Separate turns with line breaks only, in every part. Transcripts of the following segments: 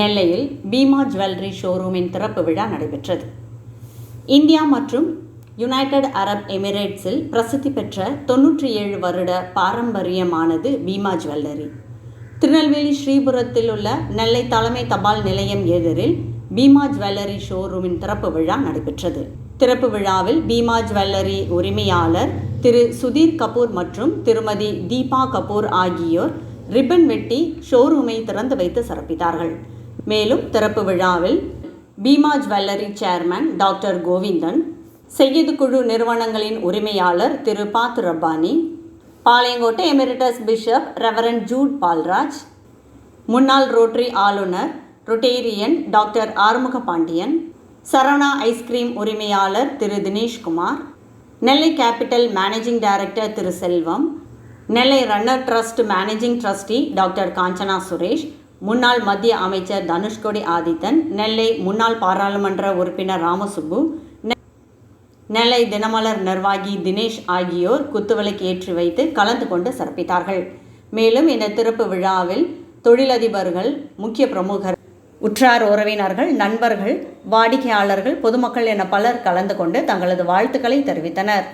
நெல்லையில் பீமா ஜுவல்லரி ஷோரூமின் திறப்பு விழா நடைபெற்றது. இந்தியா மற்றும் யுனைடெட் அரப் எமிரேட்ஸில் பிரசித்தி பெற்ற தொன்னூற்றி ஏழு வருட பாரம்பரியமானது பீமா ஜுவல்லரி. திருநெல்வேலி ஸ்ரீபுரத்தில் உள்ள நெல்லை தலைமை தபால் நிலையம் எதிரில் பீமா ஜுவல்லரி ஷோரூமின் திறப்பு விழா நடைபெற்றது. திறப்பு விழாவில் பீமா ஜுவல்லரி உரிமையாளர் திரு சுதீர் கபூர் மற்றும் திருமதி தீபா கபூர் ஆகியோர் ரிப்பன் வெட்டி ஷோரூமை திறந்து வைத்து சிறப்பித்தார்கள். மேலும் திறப்பு விழாவில் Bhima jewellery chairman doctor Govindan Syed குழு நிறுவனங்களின் உரிமையாளர் Thiru Pathu Rabbani Palayamkottai emeritus bishop reverend Jude Paulraj முன்னாள் ரோட்டரி ஆளுநர் rotarian doctor Arumuga Pandian Saravana ice cream உரிமையாளர் Thiru Dineshkumar Nellai capital managing director Thiru Selvam Nellai runner trust managing trustee doctor Kanchana Suresh முன்னாள் மத்திய அமைச்சர் தனுஷ்கோடி ஆதித்தன் நெல்லை முன்னாள் பாராளுமன்ற உறுப்பினர் ராமசுப்பு நெல்லை தினமலர் நிர்வாகி தினேஷ் ஆகியோர் குத்துவிளக்கு ஏற்றி வைத்து கலந்து கொண்டு சிறப்பித்தார்கள். மேலும் இந்த திறப்பு விழாவில் தொழிலதிபர்கள் முக்கிய பிரமுகர் உற்றார் உறவினர்கள் நண்பர்கள் வாடிக்கையாளர்கள் பொதுமக்கள் என பலர் கலந்து கொண்டு தங்களது வாழ்த்துக்களை தெரிவித்தனர்.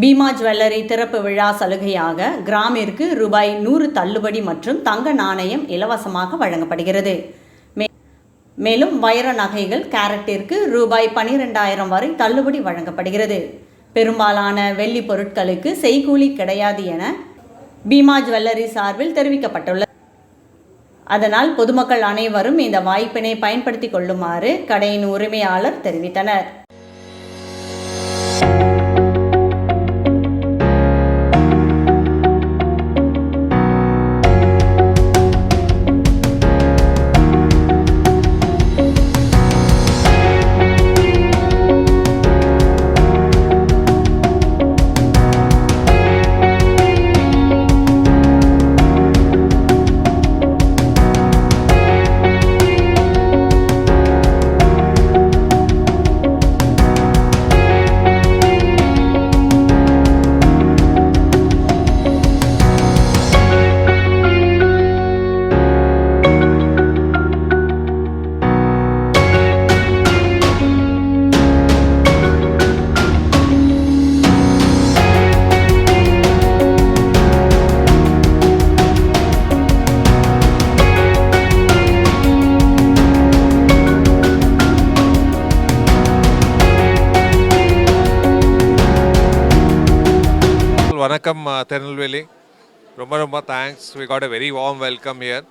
பீமா ஜுவல்லரி திறப்பு விழா சலுகையாக கிராமிற்கு ரூபாய் நூறு தள்ளுபடி மற்றும் தங்க நாணயம் இலவசமாக வழங்கப்படுகிறது. மே- மேலும் வைர நகைகள் கேரட்டிற்கு ரூபாய் பனிரெண்டாயிரம் வரை தள்ளுபடி வழங்கப்படுகிறது. பெரும்பாலான வெள்ளி பொருட்களுக்கு செய்கூலி கிடையாது என பீமா ஜுவல்லரி சார்பில் தெரிவிக்கப்பட்டுள்ளது. அதனால் பொதுமக்கள் அனைவரும் இந்த வாய்ப்பினை பயன்படுத்திக் கொள்ளுமாறு கடையின் உரிமையாளர் தெரிவித்தனர்.
welcome, uh, Tirunelveli. Rumba Rumba, thanks. We got a very warm welcome here.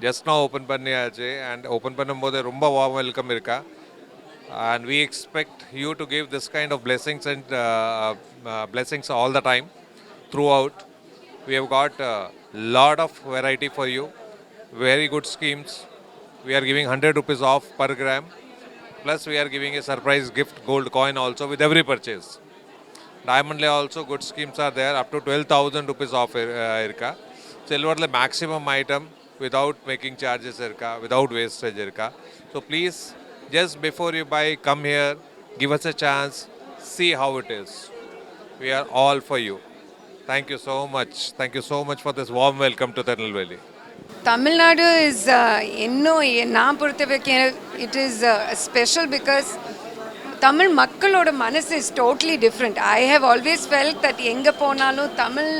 Just now open panne and open pannumbodhu rumba warm welcome irka. And we expect you to give this kind of blessings and uh, uh, uh, blessings all the time throughout. We have got a lot of variety for you. Very good schemes. We are giving 100 rupees off per gram. Plus, we are giving a surprise gift gold coin also with every purchase. Diamond layer also good schemes are there up to 12,000 rupees off irka. Silver the maximum item without making charges irka, without waste irka. So please, just before you buy, come here, give us a chance, see how it is. We are all for you. Thank you so much. Thank you so much for this warm welcome to
Tamil Tirunelveli. Tamil Nadu is, uh, you know, it is uh, special because Tamil மக்களோட மனசு is totally different I have always felt that எங்கே போனாலும் தமிழ்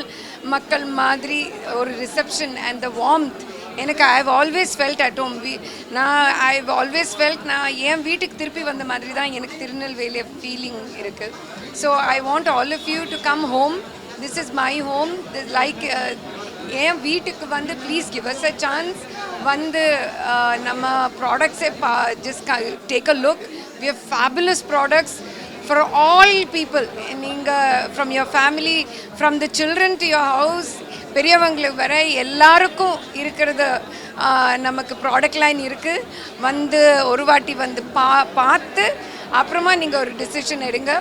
மக்கள் மாதிரி ஒரு reception and the warmth எனக்கு I have always felt at home we நான் I have always felt நான் என் வீட்டுக்கு திருப்பி வந்த மாதிரி தான் எனக்கு திருநெல்வேலி ஃபீலிங் இருக்குது so I want all of you to come home this is my home like என் வீட்டுக்கு வந்து please give us a chance வந்து uh, நம்ம ப்ராடக்ட்ஸை பா just take a look we have fabulous products for all people நீங்கள் from your family from the children to your house பெரியவங்களுக்கு வர எல்லாருக்கும் இருக்கிறது நமக்கு ப்ராடக்ட் லைன் இருக்குது வந்து ஒரு வாட்டி வந்து பா பார்த்து அப்புறமா நீங்கள் ஒரு டிசிஷன் எடுங்க.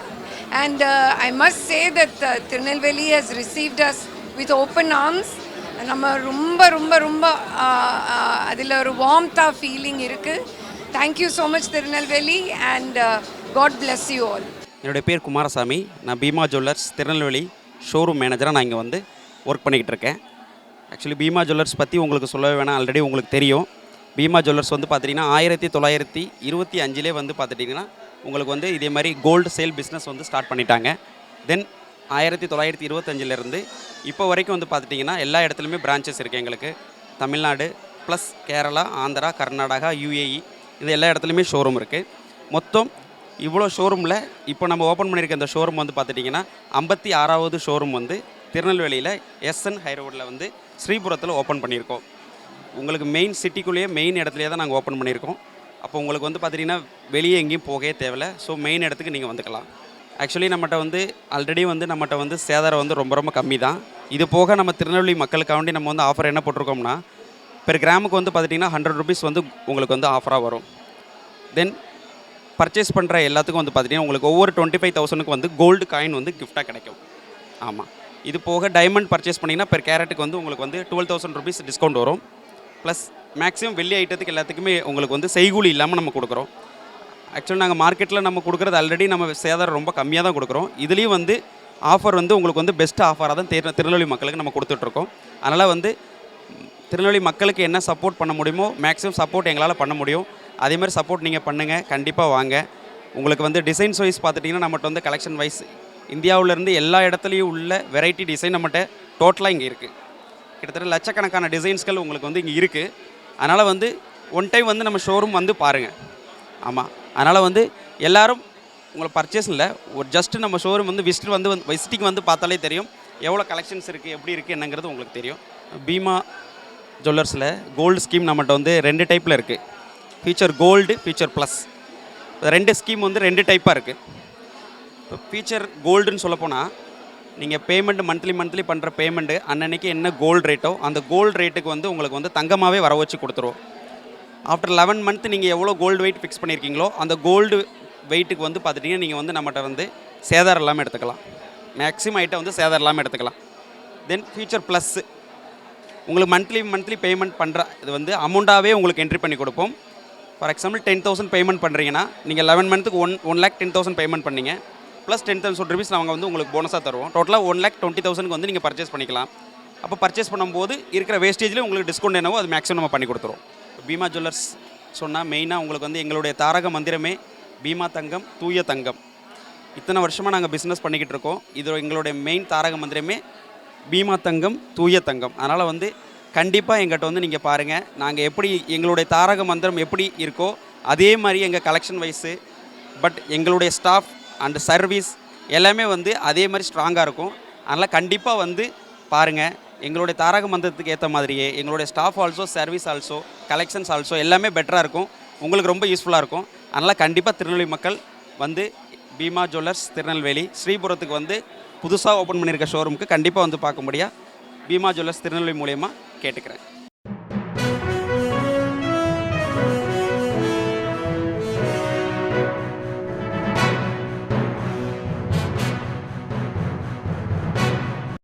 And I must say that Tirunelveli has received us with open arms நம்ம ரொம்ப ரொம்ப ரொம்ப அதில் ஒரு வார்ம்த்தாக ஃபீலிங் இருக்குது thank you so much Tirunelveli and God bless you all
என்னுடைய பேர் குமாரசாமி. நான் பீமா ஜுவல்லர்ஸ் திருநெல்வேலி ஷோரூம் மேனேஜராக நான் இங்கே வந்து ஒர்க் பண்ணிக்கிட்டு இருக்கேன். ஆக்சுவலி பீமா ஜுவல்லர்ஸ் பற்றி உங்களுக்கு சொல்லவே வேணாம். ஆல்ரெடி உங்களுக்கு தெரியும். பீமா ஜுவல்லர்ஸ் வந்து பார்த்துட்டிங்கன்னா ஆயிரத்தி தொள்ளாயிரத்தி இருபத்தி அஞ்சிலே வந்து பார்த்துட்டிங்கன்னா உங்களுக்கு வந்து இதே மாதிரி கோல்டு சேல் பிஸ்னஸ் வந்து ஸ்டார்ட் பண்ணிட்டாங்க. தென் ஆயிரத்தி தொள்ளாயிரத்தி இருபத்தஞ்சிலேருந்து இப்போ வரைக்கும் வந்து பார்த்துட்டிங்கன்னா எல்லா இடத்துலையுமே பிரான்ச்சஸ் இருக்குது எங்களுக்கு. தமிழ்நாடு ப்ளஸ் கேரளா ஆந்திரா கர்நாடகா யூஏஇ இது எல்லா இடத்துலையுமே ஷோரூம் இருக்குது மொத்தம் இவ்வளோ ஷோரூமில் இப்போ நம்ம ஓப்பன் பண்ணியிருக்க இந்த ஷோரூம் வந்து பார்த்துட்டிங்கன்னா ஐம்பத்தி ஆறாவது ஷோரூம் வந்து திருநெல்வேலியில் எஸ்என் ஹைரோடில் வந்து ஸ்ரீபுரத்தில் ஓப்பன் பண்ணியிருக்கோம். உங்களுக்கு மெயின் சிட்டிக்குள்ளேயே மெயின் இடத்துலையே தான் நாங்கள் ஓப்பன் பண்ணியிருக்கோம். அப்போ உங்களுக்கு வந்து பார்த்துட்டிங்கன்னா வெளியே எங்கேயும் போகவே தேவையில்ல. ஸோ மெயின் இடத்துக்கு நீங்கள் வந்துக்கலாம். ஆக்சுவலி நம்மகிட்ட வந்து ஆல்ரெடி வந்து நம்மகிட்ட வந்து சேதாரம் வந்து ரொம்ப ரொம்ப கம்மி தான் இது போக நம்ம திருநெல்வேலி மக்களுக்காண்டி நம்ம வந்து ஆஃபர் என்ன போட்டிருக்கோம்னா பெர் கிராமுக்கு வந்து பார்த்துட்டிங்கன்னா ஹண்ட்ரட் ருபீஸ் வந்து உங்களுக்கு வந்து ஆஃபராக வரும். தென் பர்ச்சேஸ் பண்ணுற எல்லாத்துக்கும் வந்து பார்த்துட்டிங்கன்னா உங்களுக்கு ஒவ்வொரு டுவெண்ட்டி ஃபைவ் தௌசண்ட்க்கு வந்து கோல்டு காயின் வந்து கிஃப்டாக கிடைக்கும். ஆமாம் இது போக டைமண்ட் பர்ச்சேஸ் பண்ணிங்கன்னா பெர் கேரட்டுக்கு வந்து உங்களுக்கு வந்து டுவெல் தௌசண்ட் ருபீஸ் டிஸ்கவுண்ட் வரும். ப்ளஸ் மேக்ஸிமம் வெள்ளி ஐட்டத்துக்கு எல்லாத்துக்குமே உங்களுக்கு வந்து செய்கூலி இல்லாமல் நம்ம கொடுக்குறோம். ஆக்சுவலி நாங்கள் மார்க்கெட்டில் நம்ம கொடுக்குறது ஆல்ரெடி நம்ம சேதாரம் ரொம்ப கம்மியாக தான் கொடுக்குறோம். இதுலேயும் வந்து ஆஃபர் வந்து உங்களுக்கு வந்து பெஸ்ட் ஆஃபராக தான் திரு திருநெல்வேலி மக்களுக்கு நம்ம கொடுத்துட்ருக்கோம் அதனால் வந்து திருநெல்வேலி மக்களுக்கு என்ன சப்போர்ட் பண்ண முடியுமோ மேக்ஸிமம் சப்போர்ட் எங்களால் பண்ண முடியும். அதே மாதிரி சப்போர்ட் நீங்கள் பண்ணுங்கள் கண்டிப்பாக வாங்க. உங்களுக்கு வந்து டிசைன்ஸ் வைஸ் பார்த்துட்டிங்கன்னா நம்மகிட்ட வந்து கலெக்ஷன் வைஸ் இந்தியாவிலேருந்து எல்லா இடத்துலையும் உள்ள வெரைட்டி டிசைன் நம்மகிட்ட டோட்டலாக இங்கே இருக்குது கிட்டத்தட்ட லட்சக்கணக்கான டிசைன்ஸ்கள் உங்களுக்கு வந்து இங்கே இருக்குது அதனால் வந்து ஒன் டைம் வந்து நம்ம ஷோரூம் வந்து பாருங்கள் ஆமாம் அதனால் வந்து எல்லோரும் உங்களை பர்ச்சேஸ் இல்லை. ஒரு ஜஸ்ட்டு நம்ம ஷோரூம் வந்து விசிட் வந்து விசிட்டிங் வந்து பார்த்தாலே தெரியும். எவ்வளோ கலெக்ஷன்ஸ் இருக்குது எப்படி இருக்குது என்னங்கிறது உங்களுக்கு தெரியும். பீமா ஜுவல்லர்ஸில் கோல்டு ஸ்கீம் நம்மகிட்ட வந்து ரெண்டு டைப்பில் இருக்குது ஃபீச்சர் கோல்டு ஃபீச்சர் ப்ளஸ் ரெண்டு ஸ்கீம் வந்து ரெண்டு டைப்பாக இருக்குது இப்போ ஃபீச்சர் கோல்டுன்னு சொல்லப்போனால் நீங்கள் பேமெண்ட் மந்த்லி மந்த்லி பண்ணுற பேமெண்ட்டு அன்னன்னைக்கு என்ன கோல்டு ரேட்டோ அந்த கோல்டு ரேட்டுக்கு வந்து உங்களுக்கு வந்து தங்கமாகவே வர வச்சு கொடுத்துருவோம் ஆஃப்டர் லெவன் மந்த் நீங்கள் எவ்வளோ கோல்டு வெயிட் ஃபிக்ஸ் பண்ணியிருக்கீங்களோ அந்த கோல்டு வெயிட்டுக்கு வந்து பார்த்துட்டிங்கன்னா நீங்கள் வந்து நம்மகிட்ட வந்து சேதாரம் இல்லாமல் எடுத்துக்கலாம். மேக்ஸிமம் ஐட்டம் வந்து சேதாரம் இல்லாமல் எடுத்துக்கலாம். தென் ஃபியூச்சர் ப்ளஸ்ஸு உங்களுக்கு மந்த்லி மந்த்லி பேமெண்ட் பண்ணுற இது வந்து அமௌண்ட்டாகவே உங்களுக்கு என்ட்ரி பண்ணி கொடுப்போம். For example ten thousand payment பண்ணுறீங்கன்னா நீங்கள் லெவன் மந்த்துக்கு one one lakh ten thousand payment பண்ணிங்க. ப்ளஸ் டென் தௌசண்ட் ருபீஸ் நாங்கள் வந்து உங்களுக்கு போனஸாக தருவோம். டோட்டலாக ஒன் லேக் டுவெண்ட்டி தௌசண்ட்க்கு வந்து நீங்கள் பர்ச்சேஸ் பண்ணிக்கலாம். அப்போ பர்ச்சேஸ் பண்ணும்போது இருக்கிற வேஸ்டேஜ்லேயே உங்களுக்கு டிஸ்கவுண்ட் என்னவோ அது மேக்ஸிமம் நம்ம பண்ணி கொடுத்துருவோம் பீமா ஜுவல்லர்ஸ் சொன்னால் மெயினாக உங்களுக்கு வந்து எங்களுடைய தாரக மந்திரமே பீமா தங்கம் தூய தங்கம். இத்தனை வருஷமாக நாங்கள் பிஸ்னஸ் பண்ணிக்கிட்டு இருக்கோம். இது எங்களுடைய மெயின் தாரக மந்திரமே பீமா தங்கம் தூய தங்கம். அதனால் வந்து கண்டிப்பாக எங்கிட்ட வந்து நீங்கள் பாருங்கள் நாங்கள் எப்படி எங்களுடைய தாரக மந்திரம் எப்படி இருக்கோ அதே மாதிரி எங்கள் கலெக்ஷன் வைஸு பட் எங்களுடைய ஸ்டாஃப் அண்ட் சர்வீஸ் எல்லாமே வந்து அதே மாதிரி ஸ்ட்ராங்காக இருக்கும். அதனால் கண்டிப்பாக வந்து பாருங்கள் எங்களுடைய தாரக மந்திரத்துக்கு ஏற்ற மாதிரியே எங்களுடைய staff also service also collections also எல்லாமே பெட்டராக இருக்கும். உங்களுக்கு ரொம்ப யூஸ்ஃபுல்லாக இருக்கும். அதனால் கண்டிப்பாக திருநெல்வேலி மக்கள் வந்து பீமா ஜுவல்லர்ஸ் திருநெல்வேலி ஸ்ரீபுரத்துக்கு வந்து புதுசாக ஓப்பன் பண்ணியிருக்க ஷோரூமுக்கு கண்டிப்பாக வந்து பார்க்க முடியா பீமா ஜுவல்லர்ஸ் திருநெல்வேலி மூலயமா கேட்டுக்கிறேன்.